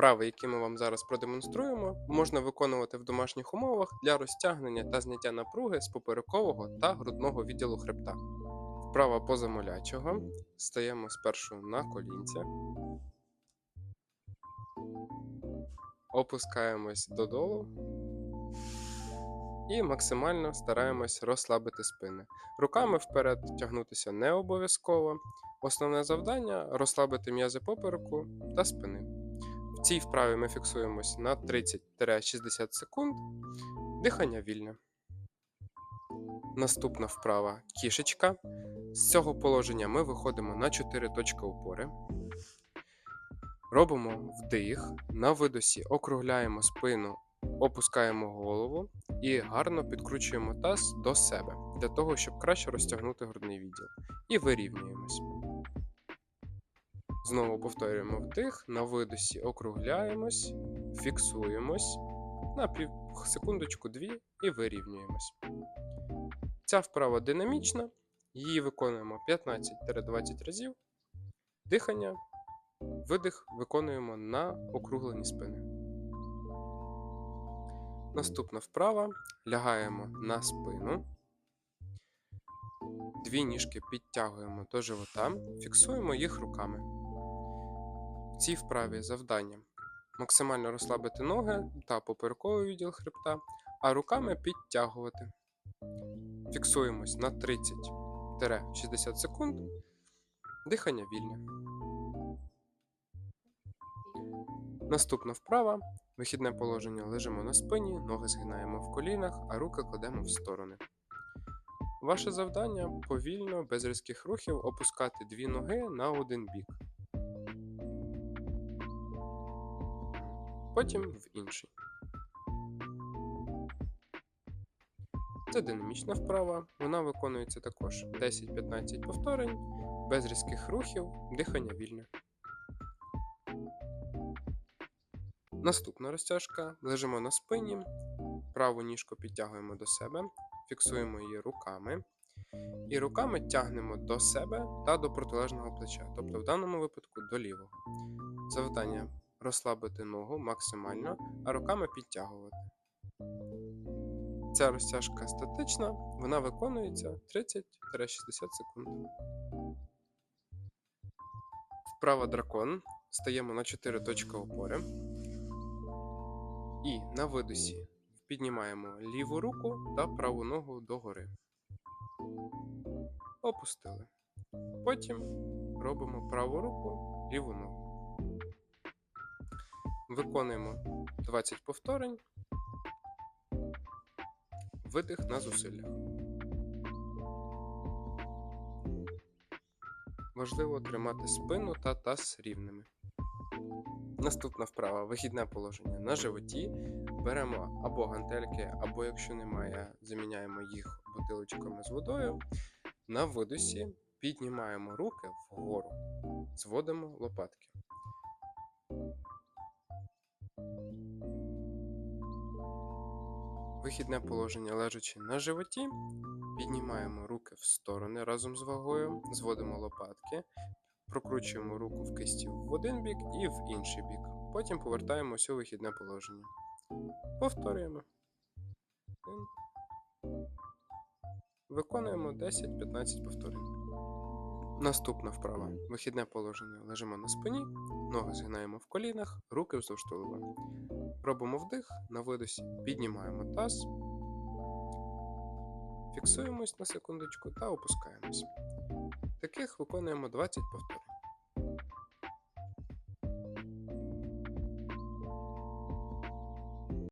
Вправи, які ми вам зараз продемонструємо, можна виконувати в домашніх умовах для розтягнення та зняття напруги з поперекового та грудного відділу хребта. Вправа позамолячого. Стаємо спершу на колінці. Опускаємось додолу і максимально стараємось розслабити спини. Руками вперед тягнутися не обов'язково. Основне завдання розслабити м'язи попереку та спини. Цій вправі ми фіксуємось на 30-60 секунд. Дихання вільне. Наступна вправа кішечка. З цього положення ми виходимо на 4 точки опори. Робимо вдих. На видосі округляємо спину, опускаємо голову і гарно підкручуємо таз до себе для того, щоб краще розтягнути грудний відділ. І вирівнюємось. Знову повторюємо вдих, на видосі округляємось, фіксуємось на пів секундочку дві і вирівнюємось. Ця вправа динамічна, її виконуємо 15-20 разів. Дихання, видих виконуємо на округлені спини. Наступна вправа лягаємо на спину. Дві ніжки підтягуємо до живота, фіксуємо їх руками. Цій вправі завдання максимально розслабити ноги та поперековий відділ хребта, а руками підтягувати. Фіксуємось на 30-60 секунд. Дихання вільне. Наступна вправа. Вихідне положення лежимо на спині, ноги згинаємо в колінах, а руки кладемо в сторони. Ваше завдання повільно, без різких рухів, опускати дві ноги на один бік. Потім в інший. Це динамічна вправа. Вона виконується також 10-15 повторень, без різких рухів, дихання вільне. Наступна розтяжка. Лежимо на спині, праву ніжку підтягуємо до себе, фіксуємо її руками. І руками тягнемо до себе та до протилежного плеча, тобто в даному випадку до лівого. Завдання розслабити ногу максимально, а руками підтягувати. Ця розтяжка статична, вона виконується 30-60 секунд. Вправа дракон. Стаємо на 4 точки опори. І на видосі піднімаємо ліву руку та праву ногу догори. Опустили. Потім робимо праву руку, ліву ногу. Виконуємо 20 повторень. Видих на зусиллях. Важливо тримати спину та таз рівними. Наступна вправа вихідне положення на животі. Беремо або гантельки, або якщо немає, заміняємо їх бутилочками з водою. На видосі піднімаємо руки вгору, зводимо лопатки. Вихідне положення лежачи на животі, піднімаємо руки в сторони разом з вагою, зводимо лопатки, прокручуємо руку в кисті в один бік і в інший бік. Потім повертаємося у вихідне положення. Повторюємо. Виконуємо 10-15 повторень. Наступна вправа. Вихідне положення. Лежимо на спині, ноги згинаємо в колінах, руки вздовж тулуба. Робимо вдих, на видосі піднімаємо таз, фіксуємось на секундочку та опускаємось. Таких виконуємо 20 повторень.